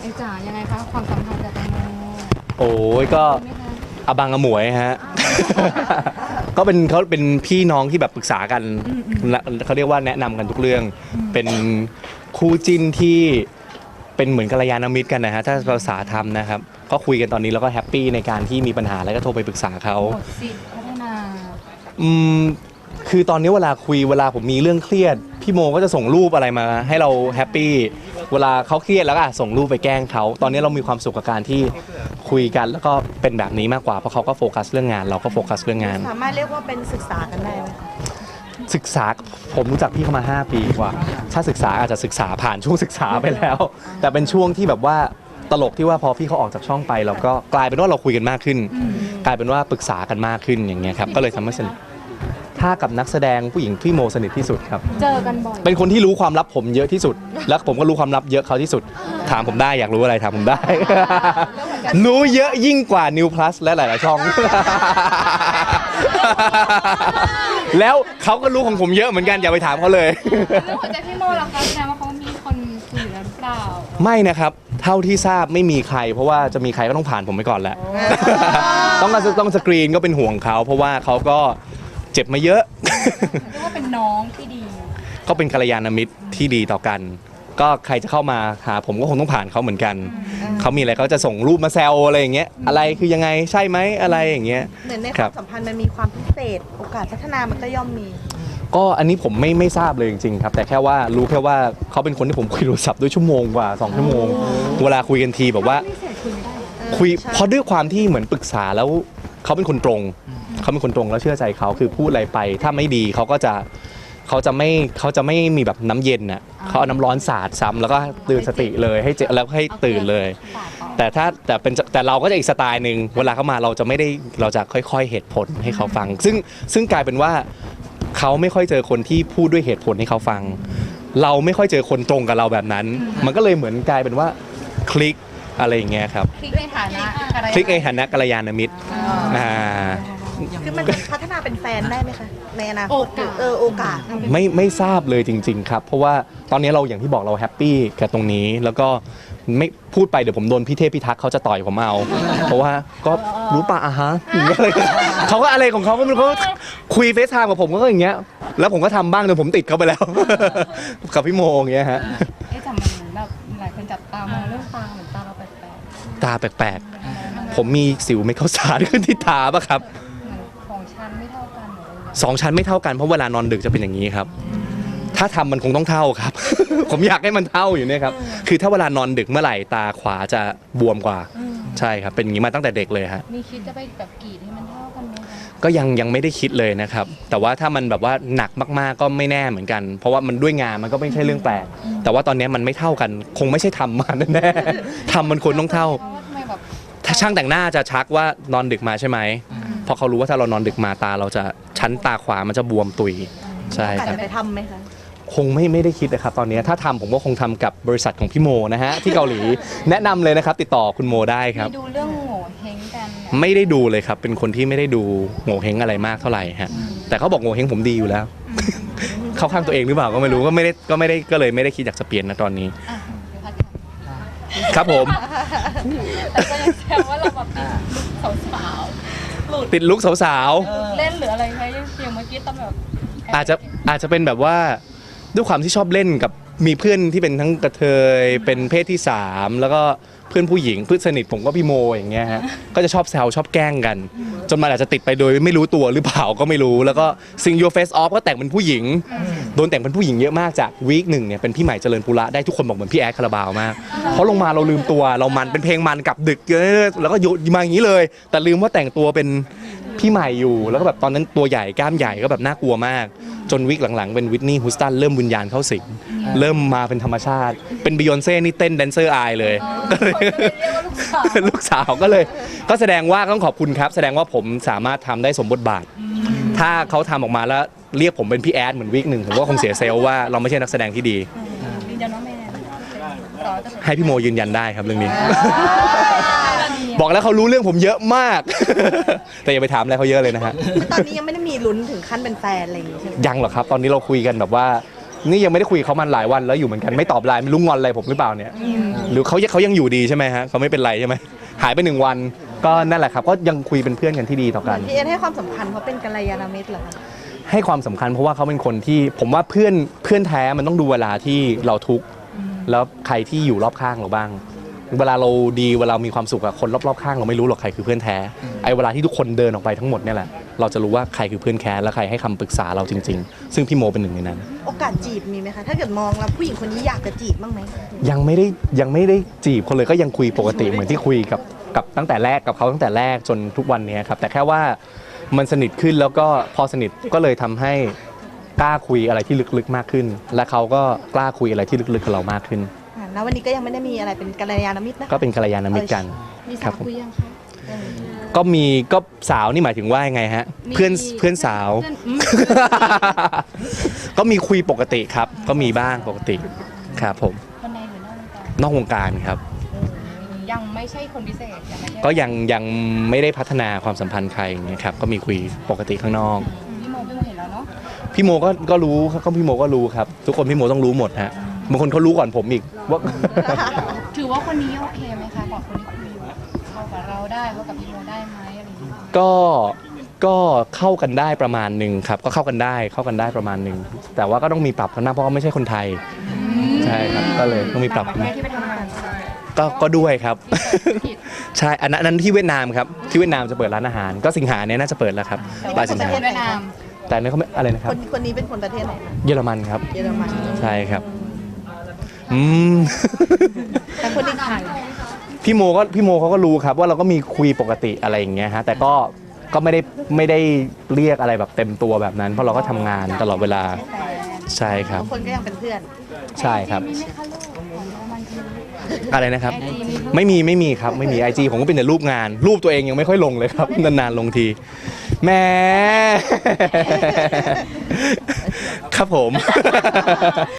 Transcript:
ไอ้จ๋ายังไงคะความสัมพันธ์กับแตงโมโอ้ยก็ไหมคะอบังอมวยฮะ ก็เป็นเขาเป็นพี่น้องที่แบบปรึกษากันและเขาเรียกว่าแนะนำกันทุกเรื่อง เป็นคู่จิ้นที่เป็นเหมือนกัลยาณมิตรกันนะฮะ ถ้าภาษาทำนะครับ ก็คุยกันตอนนี้แล้วก็แฮปปี้ในการที่มีปัญหาแล้วก็โทรไปปรึกษาเขาหมดสิทธิ์พัฒนาอืมคือตอนนี้เวลาคุยเวลาผมมีเรื่องเครียด พี่โมก็จะส่งรูปอะไรมา ให้เราแฮปปี้ เวลาเขาเครียดแล้วก็อะส่งรูปไปแกล้งเขาตอนนี้เรามีความสุขกับการที่คุยกัน แล้วก็เป็นแบบนี้มากกว่าเพราะเขาก็โฟกัสเรื่องงาน เราก็โฟกัสเรื่องงาน สามารถเรียกว่าเป็นศึกษากันได้ไหมคะศึกษาผมรู้จักพี่เขามา 5 ปีกว่า ถ้าศึกษาอาจจะศึกษาผ่านช่วงศึกษาไปแล้ว แต่เป็นช่วงที่แบบว่าตลกที่ว่าพอพี่เขาออกจากช่องไป เราก็กลายเป็นว่าเราคุยกันมากขึ้น กลายเป็นว่าปรึกษากันมากขึ้นอย่างเงี้ยครับก็เลยทำให้สนิท ถ้ากับนักแสดงผู้หญิงพี่โมสนิทที่สุดครับ เจอกันบ่อย เป็นคนที่รู้ความลับผมเยอะที่สุด แล้วผมก็รู้ความลับเยอะเขาที่สุด ถามผมได้อยากรู้อะไรถามผมได้ รู้เยอะยิ่งกว่า New Plus และหลาย ๆ ช่อง แล้วเขาก็รู้ของผมเยอะเหมือนกันอย่าไปถามเขาเลยเรื่องหัวใจพี่โมล่ะคะแสดงว่าเขามีคนคุยอยู่แล้วหรือเปล่า ไม่นะครับ เท่าที่ทราบไม่มีใคร เพราะว่าจะมีใครก็ต้องผ่านผมไปก่อนแหละ ต้องต้องสกรีนก็เป็นห่วงเขาเพราะว่าเขาก็ เจ็บมาเยอะ เรียกว่าเป็นน้องที่ดี ก็เป็นกัลยาณมิตรที่ดีต่อกัน ก็ใครจะเข้ามาหาผมก็คงต้องผ่านเขาเหมือนกัน เขามีอะไรเขาจะส่งรูปมาแซวอะไรอย่างเงี้ย อะไรคือยังไงใช่ไหมอะไรอย่างเงี้ย เหมือนในคครัวาบ มสัมพันธ์มันมีความพิเศษ โอกาสพัฒนามันก็ย่อมมี ก็อันนี้ผมไม่ไม่ทราบเลยจริงๆครับ แต่แค่ว่ารู้แค่ว่าเขาเป็นคนที่ผมคุยโทรศัพท์ด้วยชั่วโมงกว่า2ชั่วโมง เวลาคุยกันทีแบบว่าพิเศษคุยไม่ได้เหรอคุยใช่เพราะด้วยความที่เหมือนปรึกษาแล้วเขาเป็นคนตรง เขาเป็นคนตรงแล้วเชื่อใจเขาคือพูดอะไรไป ถ้าไม่ดีเขาก็จะเขาจะไม่เขาจะไม่มีแบบน้ำเย็นน่ะเขาเอาน้ำร้อนสาดซ้ำแล้วก็ตื่นสติเลยให้เจแล้วให้ตื่นเลยปากต่อแต่ถ้าแต่เป็นแต่เราก็จะอีกสไตล์หนึ่งเวลาเขามาเราจะไม่ได้เราจะค่อย ๆ เหตุผลให้เขาฟัง ซึ่งซึ่งกลายเป็นว่าเขาไม่ค่อยเจอคนที่พูดด้วยเหตุผลให้เขาฟัง เราไม่ค่อยเจอคนตรงกับเราแบบนั้น มันก็เลยเหมือนกลายเป็นว่าคลิกอะไรอย่างเงี้ยครับคลิกในฐานะอะไรคลิกในฐานะกัลยาณมิตรอ่า คือมันพัฒนาเป็นแฟนได้ไหมคะในอนาคโอตกาสเออโอกาส ไม่ไม่ทราบเลยจริง ๆ ครับ เพราะว่าตอนนี้เราอย่างที่บอกเราแฮปปี้กับตรงนี้ แล้วก็ไม่พูดไปเดี๋ยวผมโดนพี่เทพพี่ทักษ์เขาจะต่อยผมเอา เพราะว่าก็รู้ปะอะฮะอย่างเงี้ยเลยเขาก็อะไรของเขาก็ไม่รู้เขาคุยเฟซไทม์กับผมก็อย่างเงี้ย แล้วผมก็ทำบ้างจนผมติดเขาไปแล้ว กับพี่โมอย่างเงี้ยฮะเอ๊ะแต่มันเหมือนแบบหลายคนจับตามองเรื่องตาเหมือนตาเราแปลกตาแปลกๆ ผมมีสิวไม่เข้าสารขึ้นที่ตาปะครับ สองชั้นไม่เท่ากันเพราะเวลานอนดึกจะเป็นอย่างนี้ครับ ถ้าทำมันคงต้องเท่าครับ ผมอยากให้มันเท่าอยู่เนี่ยครับคือถ้าเวลานอนดึกเมื่อไหร่ตาขวาจะบวมกว่า ใช่ครับ เป็นอย่างนี้มาตั้งแต่เด็กเลยฮะมีคิดจะไปแบบกรีดให้มันเท่ากันไหมคะก็ยังยังไม่ได้คิดเลยนะครับ แต่ว่าถ้ามันแบบว่าหนักมากๆก็ไม่แน่เหมือนกัน เพราะว่ามันด้วยงานมันก็ไม่ใช่เรื่องแปลกแต่ว่าตอนนี้มันไม่เท่ากัน คงไม่ใช่ทำมาแน่ๆทำมันควรต้องเท่าพราะว่าทำไมแบบถ้าช่างแต่งหน้าจะชักว่านอนดึกมาใช่ไหมเพราะเขารู้ว่าถ้าเรานอนดึกมาตาเราจะ ชั้นตาขวามันจะบวมตุยใช่โอกาสครับ จะไปทำไหมคะ คงไม่ไม่ได้คิดนะครับตอนนี้ถ้าทำผมก็คงทำกับบริษัทของพี่โมนะฮะ ที่เกาหลี แนะนำเลยนะครับ ติดต่อคุณโมได้ครับ มีดูเรื่องโง่เฮงกันเนี่ยไม่ได้ดูเลยครับ เป็นคนที่ไม่ได้ดูโง่เฮงอะไรมากเท่าไหร่ฮะแต่เขาบอกโง่เฮงผมดีอยู่แล้ว เขาข้างตัวเองหรือเปล่าก็ไม่รู้ก็ไม่ได้ก็ไม่ได้ก็เลยไม่ได้คิดอยากจะเปลี่ยนนะตอนนี้ อะเดี๋ยวพัดค่ะครับผม แต่ก็ยังแซวว่าเราแบบสาวสาวติดลุกสาวๆ เล่นหรืออะไรไหมอย่างเมื่อกี้ ตอนแบบๆอาจจะอาจจะเป็นแบบว่าด้วยความที่ชอบเล่นกับมีเพื่อนที่เป็นทั้งกระเทยเป็นเพศที่สามแล้วก็เพื่อนผู้หญิงเพื่อนสนิทผมก็พี่โมอย่างเงี้ยฮะก็จะชอบแซวชอบแกล้งกัน จนมันอาจจะติดไปโดยไม่รู้ตัวหรือเปล่าก็ไม่รู้ แล้วก็ซิง Your Face Off ก็แต่งเป็นผู้หญิง โดนแต่งเป็นผู้หญิงเยอะมากจากวีคหนึ่งเนี่ยเป็นพี่ใหม่เจริญปุระได้ทุกคนบอกเหมือนพี่แอดคาราบาวมากเพราะลงมาเราลืมตัวเรามันเป็นเพลงมันกลับดึกเยอะแล้วก็โยนมาอย่างนี้เลย แต่ลืมว่าแต่งตัวเป็น พี่ใหม่อยู่แล้วก็แบบตอนนั้นตัวใหญ่กล้ามใหญ่ก็แบบน่ากลัวมาก จนวิกหลังๆ เป็นวิทนี่ฮูสตันเริ่มวิญญาณเข้าสิงเริ่มมาเป็นธรรมชาติ เป็นบิยอนเซ่นี่เต้นแดนเซอร์อายเลยก็เลยเรียกว่าลูกสาวลูกสาวก็เลย ก็แสดงว่าต้องขอบคุณครับ แสดงว่าผมสามารถทำได้สมบทบาท ถ้าเขาทำออกมาแล้วเรียกผมเป็นพี่แอดเหมือนวิกหนึ่งผมก็คงเสียเซลล์ว่าเราไม่ใช่นักแสดงที่ดี ยืนยันว่าแม่ต่อจะเป็นให้พี่โมยืนยันได้ครับเรื่องนี้ บอกแล้วเขารู้เรื่องผมเยอะมาก แต่อย่าไปถามอะไรเขาเยอะเลยนะฮะ ตอนนี้ยังไม่ได้มีลุ้นถึงขั้นเป็นแฟนอะไรอย่างงี้ใช่ไหมยังหรอกครับ ตอนนี้เราคุยกันแบบว่า นี่ยังไม่ได้คุยกับเขามันหลายวันแล้วอยู่เหมือนกันไม่ตอบไลน์ไม่รู้งอนอะไรผมหรือเปล่าเนี่ย หรือเขาเขายังอยู่ดีใช่ไหมฮะเขาไม่เป็นไรใช่ไหมหายไปหนึ่งวัน ก็นั่นแหละครับก็ยังคุยเป็นเพื่อนกันที่ดีต่อกัน พี่เอ็นให้ความสำคัญเพราะเป็นกัลยาณมิตรเหรอคะให้ความสำคัญเพราะว่าเขาเป็นคนที่ผมว่าเพื่อนเพื่อนแท้มันต้องดูเวลาที่เราทุกข์แล้วใครที่อยู่รอบข้างเราบ้าง เวลาเราดีเวลามีความสุขอะคนรอบๆข้างเราไม่รู้หรอกใครคือเพื่อนแท้ไอ้เวลาที่ทุกคนเดินออกไปทั้งหมดเนี่ยแหละเราจะรู้ว่าใครคือเพื่อนแท้และใครให้คำปรึกษาเราจริง ๆ ซึ่งพี่โมเป็นหนึ่งในนั้น โอกาสจีบมีไหมคะ ถ้าเกิดมองแล้วผู้หญิงคนนี้อยากจะจีบบ้างไหมยังไม่ได้ยังไม่ได้จีบคนเลยก็ยังคุยปกติเหมือนที่คุยกับกับตั้งแต่แรกกับเขาตั้งแต่แรกจนทุกวันนี้ครับแต่แค่ว่ามันสนิทขึ้นแล้วก็พอสนิทก็เลยทำให้กล้าคุยอะไรที่ลึกๆมากขึ้น และเขาก็กล้าคุยอะไรที่ลึกๆกับเรามากขึ้น อ่าแล้ววันนี้ก็ยังไม่ได้มีอะไรเป็นกัลยาณมิตรนะก็เป็นกัลยาณมิตรกันมีครัสาบวผมคุยยังคะเออก็มีก็สาวนี่หมายถึงว่ายังไงฮะ มีเพื่อนเพื่อนสาว เพื่อนอืม ก็มีคุยปกติครับ ก็มีบ้างปกติครับผมคนในหรือนอกวงการนอกวงการครับเออยังไม่ใช่คนพิเศษยังไม่ใช่ก็ยังยังไม่ได้พัฒนาความสัมพันธ์ใครอย่างเงี้ยครับก็มีคุยปกติข้างนอก พี่โมพี่โมเห็นแล้วเนาะพี่โมก็ก็รู้ครับก็พี่โมก็รู้ครับ ทุกคนพี่โมต้องรู้หมดฮะ บางคนเขารู้ก่อนผมอีกว่า ถือว่าคนนี้โอเคไหมคะกับคนที่คุยอยู่เข้ากับเราได้เข้ากับพี่โมได้ไหมอะไรอย่างเงี้ยก็ก็เข้ากันได้ประมาณหนึ่งครับ ก็เข้ากันได้เข้ากันได้ประมาณหนึ่งแต่ว่าก็ต้องมีปรับกันนะเพราะเขาไม่ใช่คนไทย ใช่ครับก็เลยต้องมีปรับต่างประเทศที่ไปทำงานก็ก็ด้วยครับผิดใช่อันนั้นอันนั้นที่เวียดนามครับที่เวียดนามจะเปิดร้านอาหาร ก็สิงหาเนี้ยน่าจะเปิดแล้วครับปลายสิงหาเวียดนามแต่อันนี้เขาไม่อะไรนะคครับนคนนี้เป็นคนประเทศไหนคะเยอรมันครับ เยอรมันใช่ครับ อืม แต่คนนี้ไทยพี่โมก็พี่โมเขาก็รู้ครับว่าเราก็มีคุยปกติอะไรอย่างเงี้ยฮะแต่ก็ก็ไม่ได้ไม่ได้เรียกอะไรแบบเต็มตัวแบบนั้น เพราะเราก็ทำงานตลอดเวลาใช่ครับ บางคนก็ยังเป็นเพื่อน ใช่ครับมีไหมคะลูกของโรมันคืออะไรนะครับไอจีมีลูกไม่มีไม่มีครับ ไม่มีไอจีผมก็เป็นแต่รูปงาน รูปตัวเองยังไม่ค่อยลงเลยครับ นานๆลงทีแหม่ ครับผม